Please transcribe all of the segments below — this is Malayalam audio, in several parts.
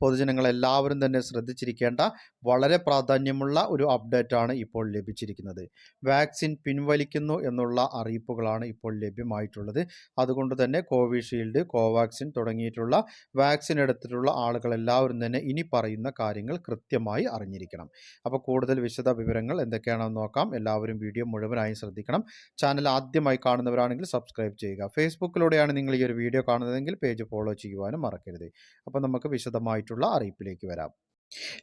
പൊതുജനങ്ങൾ എല്ലാവരും തന്നെ ശ്രദ്ധിച്ചിരിക്കേണ്ട വളരെ പ്രാധാന്യമുള്ള ഒരു അപ്ഡേറ്റ് ആണ് ഇപ്പോൾ ലഭിച്ചിരിക്കുന്നത്. വാക്സിൻ പിൻവലിക്കുന്നു എന്നുള്ള അറിയിപ്പുകളാണ് ഇപ്പോൾ ലഭ്യമായിട്ടുള്ളത്. അതുകൊണ്ട് തന്നെ കോവിഷീൽഡ് കോവാക്സിൻ തുടങ്ങിയിട്ടുള്ള വാക്സിൻ എടുത്തിട്ടുള്ള ആളുകളെല്ലാവരും തന്നെ ഇനി പറയുന്ന കാര്യങ്ങൾ കൃത്യമായി അറിഞ്ഞിരിക്കണം. അപ്പോൾ കൂടുതൽ വിശദ വിവരങ്ങൾ എന്തൊക്കെയാണെന്ന് നോക്കാം. എല്ലാവരും വീഡിയോ മുഴുവനായും ശ്രദ്ധിക്കണം. ചാനൽ ആദ്യമായി കാണുന്നവരാണെങ്കിൽ സബ്സ്ക്രൈബ് ചെയ്യുക. ഫേസ്ബുക്കിലൂടെയാണ് നിങ്ങൾ ഈ ഒരു വീഡിയോ കാണുന്നതെങ്കിൽ പേജ് ഫോളോ ചെയ്യുവാനും മറക്കരുത്. അപ്പോൾ നമുക്ക് വിശദമായിട്ടുള്ള അറിയിപ്പിലേക്ക് വരാം.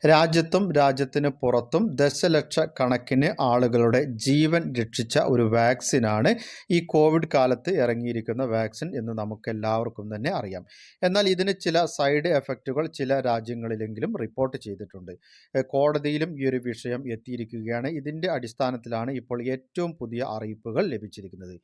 രാജ്യത്തും രാജ്യത്തിന് പുറത്തും ദശലക്ഷ കണക്കിന് ആളുകളുടെ ജീവൻ രക്ഷിച്ച ഒരു വാക്സിനാണ് ഈ കോവിഡ് കാലത്ത് ഇറങ്ങിയിരിക്കുന്ന വാക്സിൻ എന്ന് നമുക്ക് എല്ലാവർക്കും തന്നെ അറിയാം. എന്നാൽ ഇതിന് ചില സൈഡ് എഫക്റ്റുകൾ ചില രാജ്യങ്ങളിലെങ്കിലും റിപ്പോർട്ട് ചെയ്തിട്ടുണ്ട്. കോടതിയിലും ഈ ഒരു വിഷയം എത്തിയിരിക്കുകയാണ്. ഇതിന്റെ അടിസ്ഥാനത്തിലാണ് ഇപ്പോൾ ഏറ്റവും പുതിയ അറിയിപ്പുകൾ ലഭിച്ചിരിക്കുന്നത്.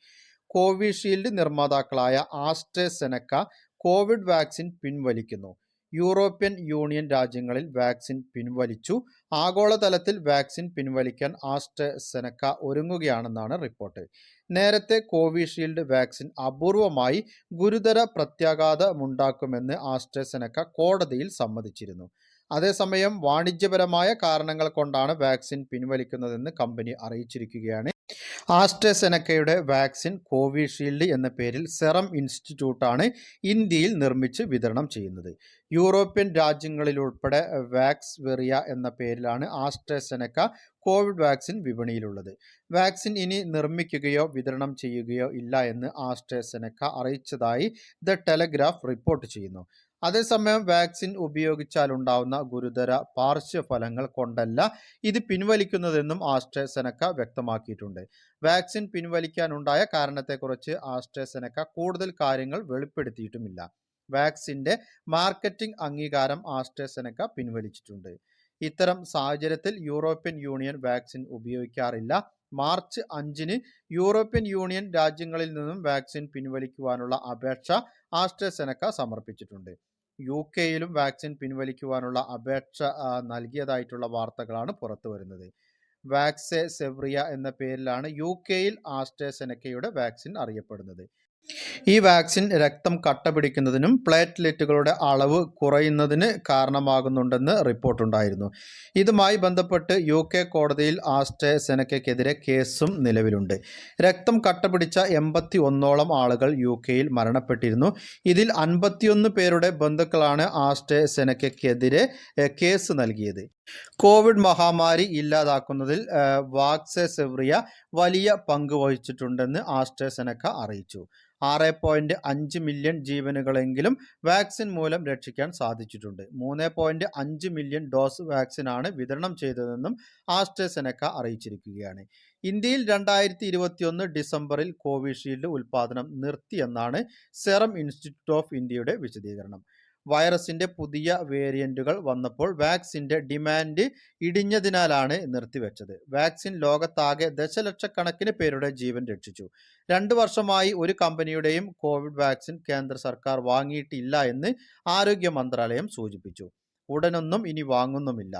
കോവിഷീൽഡ് നിർമ്മാതാക്കളായ ആസ്ട്രസെനക്ക കോവിഡ് വാക്സിൻ പിൻവലിക്കുന്നു. യൂറോപ്യൻ യൂണിയൻ രാജ്യങ്ങളിൽ വാക്സിൻ പിൻവലിച്ചു. ആഗോളതലത്തിൽ വാക്സിൻ പിൻവലിക്കാൻ ആസ്ട്രസെനക്ക ഒരുങ്ങുകയാണെന്നാണ് റിപ്പോർട്ട്. നേരത്തെ കോവിഷീൽഡ് വാക്സിൻ അപൂർവമായി ഗുരുതര പ്രത്യാഘാതമുണ്ടാക്കുമെന്ന് ആസ്ട്രസെനക്ക കോടതിയിൽ സമ്മതിച്ചിരുന്നു. അതേസമയം വാണിജ്യപരമായ കാരണങ്ങൾ കൊണ്ടാണ് വാക്സിൻ പിൻവലിക്കുന്നതെന്ന് കമ്പനി അറിയിച്ചിരിക്കുകയാണ്. ആസ്ട്രസെനക്കയുടെ വാക്സിൻ കോവിഷീൽഡ് എന്ന പേരിൽ സെറം ഇൻസ്റ്റിറ്റ്യൂട്ടാണ് ഇന്ത്യയിൽ നിർമ്മിച്ച് വിതരണം ചെയ്യുന്നത്. യൂറോപ്യൻ രാജ്യങ്ങളിലുൾപ്പെടെ വാക്സ് വെറിയ എന്ന പേരിലാണ് ആസ്ട്രസെനക്ക കോവിഡ് വാക്സിൻ വിപണിയിലുള്ളത്. വാക്സിൻ ഇനി നിർമ്മിക്കുകയോ വിതരണം ചെയ്യുകയോ ഇല്ല എന്ന് ആസ്ട്രസെനക്ക അറിയിച്ചതായി ദ ടെലഗ്രാഫ് റിപ്പോർട്ട് ചെയ്യുന്നു. അതേസമയം വാക്സിൻ ഉപയോഗിച്ചാൽ ഉണ്ടാവുന്ന ഗുരുതര പാർശ്വഫലങ്ങൾ കൊണ്ടല്ല ഇത് പിൻവലിക്കുന്നതെന്നും ആസ്ട്രസെനക്ക വ്യക്തമാക്കിയിട്ടുണ്ട്. വാക്സിൻ പിൻവലിക്കാനുണ്ടായ കാരണത്തെക്കുറിച്ച് ആസ്ട്രസെനക്ക കൂടുതൽ കാര്യങ്ങൾ വെളിപ്പെടുത്തിയിട്ടുമില്ല. വാക്സിന്റെ മാർക്കറ്റിംഗ് അംഗീകാരം ആസ്ട്രസെനക്ക പിൻവലിച്ചിട്ടുണ്ട്. ഇത്തരം സാഹചര്യത്തിൽ യൂറോപ്യൻ യൂണിയൻ വാക്സിൻ ഉപയോഗിക്കാറില്ല. മാർച്ച് അഞ്ചിന് യൂറോപ്യൻ യൂണിയൻ രാജ്യങ്ങളിൽ നിന്നും വാക്സിൻ പിൻവലിക്കുവാനുള്ള അപേക്ഷ ആസ്ട്രസെനക്ക സമർപ്പിച്ചിട്ടുണ്ട്. യു കെയിലും വാക്സിൻ പിൻവലിക്കുവാനുള്ള അപേക്ഷ നൽകിയതായിട്ടുള്ള വാർത്തകളാണ് പുറത്തു വരുന്നത്. വാക്സെ സെവ്രിയ എന്ന പേരിലാണ് യു കെയിൽ ആസ്ട്രസെനക്കയുടെ വാക്സിൻ അറിയപ്പെടുന്നത്. ഈ വാക്സിൻ രക്തം കട്ട പിടിക്കുന്നതിനും പ്ലേറ്റ്ലെറ്റുകളുടെ അളവ് കുറയുന്നതിന് കാരണമാകുന്നുണ്ടെന്ന് റിപ്പോർട്ടുണ്ടായിരുന്നു. ഇതുമായി ബന്ധപ്പെട്ട് യു കെ കോടതിയിൽ ആസ്ട്രസെനക്കയ്ക്കെതിരെ കേസും നിലവിലുണ്ട്. രക്തം കട്ട പിടിച്ച എൺപത്തി ഒന്നോളം ആളുകൾ യു കെയിൽ മരണപ്പെട്ടിരുന്നു. ഇതിൽ അൻപത്തിയൊന്ന് പേരുടെ ബന്ധുക്കളാണ് ആസ്റ്റേ സെനക്കെതിരെ കേസ് നൽകിയത്. കോവിഡ് മഹാമാരി ഇല്ലാതാക്കുന്നതിൽ വാക്സെസെവ്രിയ വലിയ പങ്ക് വഹിച്ചിട്ടുണ്ടെന്ന് ആസ്ട്രസെനക്ക അറിയിച്ചു. ആറ് പോയിന്റ് അഞ്ച് മില്യൺ ജീവനുകളെങ്കിലും വാക്സിൻ മൂലം രക്ഷിക്കാൻ സാധിച്ചിട്ടുണ്ട്. മൂന്ന് പോയിന്റ് അഞ്ച് മില്യൺ ഡോസ് വാക്സിനാണ് വിതരണം ചെയ്തതെന്നും ആസ്ട്രസെനക്ക അറിയിച്ചിരിക്കുകയാണ്. ഇന്ത്യയിൽ രണ്ടായിരത്തി ഇരുപത്തിയൊന്ന് ഡിസംബറിൽ കോവിഷീൽഡ് ഉൽപ്പാദനം നിർത്തിയെന്നാണ് സെറം ഇൻസ്റ്റിറ്റ്യൂട്ട് ഓഫ് ഇന്ത്യയുടെ വിശദീകരണം. വൈറസിന്റെ പുതിയ വേരിയന്റുകൾ വന്നപ്പോൾ വാക്സിന്റെ ഡിമാൻഡ് ഇടിഞ്ഞതിനാലാണ് നിർത്തിവെച്ചത്. വാക്സിൻ ലോകത്താകെ ദശലക്ഷക്കണക്കിന് പേരുടെ ജീവൻ രക്ഷിച്ചു. രണ്ട് വർഷമായി ഒരു കമ്പനിയുടെയും കോവിഡ് വാക്സിൻ കേന്ദ്ര സർക്കാർ വാങ്ങിയിട്ടില്ല എന്ന് ആരോഗ്യ മന്ത്രാലയം സൂചിപ്പിച്ചു. ഉടനൊന്നും ഇനി വാങ്ങുന്നുമില്ല.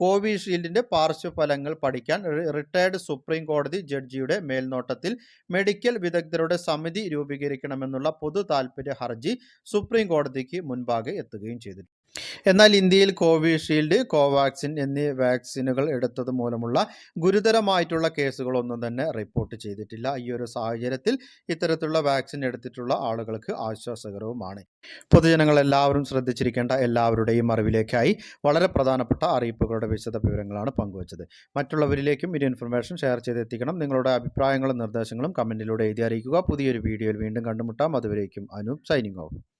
കോവിഷീൽഡിന്റെ പാർശ്വഫലങ്ങൾ പഠിക്കാൻ റിട്ടയർഡ് സുപ്രീം കോടതി ജഡ്ജിയുടെ മേൽനോട്ടത്തിൽ മെഡിക്കൽ വിദഗ്ധരുടെ സമിതി രൂപീകരിക്കണമെന്നുള്ള പൊതു താൽപ്പര്യ ഹർജി സുപ്രീം കോടതിക്ക് മുൻപാകെ എത്തുകയും ചെയ്തു എന്നാൽ ഇന്ത്യയിൽ കോവിഷീൽഡ് കോവാക്സിൻ എന്നീ വാക്സിനുകൾ എടുത്തത് മൂലമുള്ള ഗുരുതരമായിട്ടുള്ള കേസുകളൊന്നും തന്നെ റിപ്പോർട്ട് ചെയ്തിട്ടില്ല. ഈ ഒരു സാഹചര്യത്തിൽ ഇത്തരത്തിലുള്ള വാക്സിൻ എടുത്തിട്ടുള്ള ആളുകൾക്ക് ആശ്വാസകരവുമാണ്. പൊതുജനങ്ങൾ എല്ലാവരും ശ്രദ്ധിച്ചിരിക്കേണ്ട എല്ലാവരുടെയും അറിവിലേക്കായി വളരെ പ്രധാനപ്പെട്ട അറിയിപ്പുകളുടെ വിശദ വിവരങ്ങളാണ് പങ്കുവച്ചത്. മറ്റുള്ളവരിലേക്കും ഈ ഇൻഫർമേഷൻ ഷെയർ ചെയ്തെത്തിക്കണം. നിങ്ങളുടെ അഭിപ്രായങ്ങളും നിർദ്ദേശങ്ങളും കമന്റിലൂടെ എഴുതി അറിയിക്കുക. പുതിയൊരു വീഡിയോയിൽ വീണ്ടും കണ്ടുമുട്ടാം. അതുവരേക്കും അനു സൈനിങ് ഓഫ്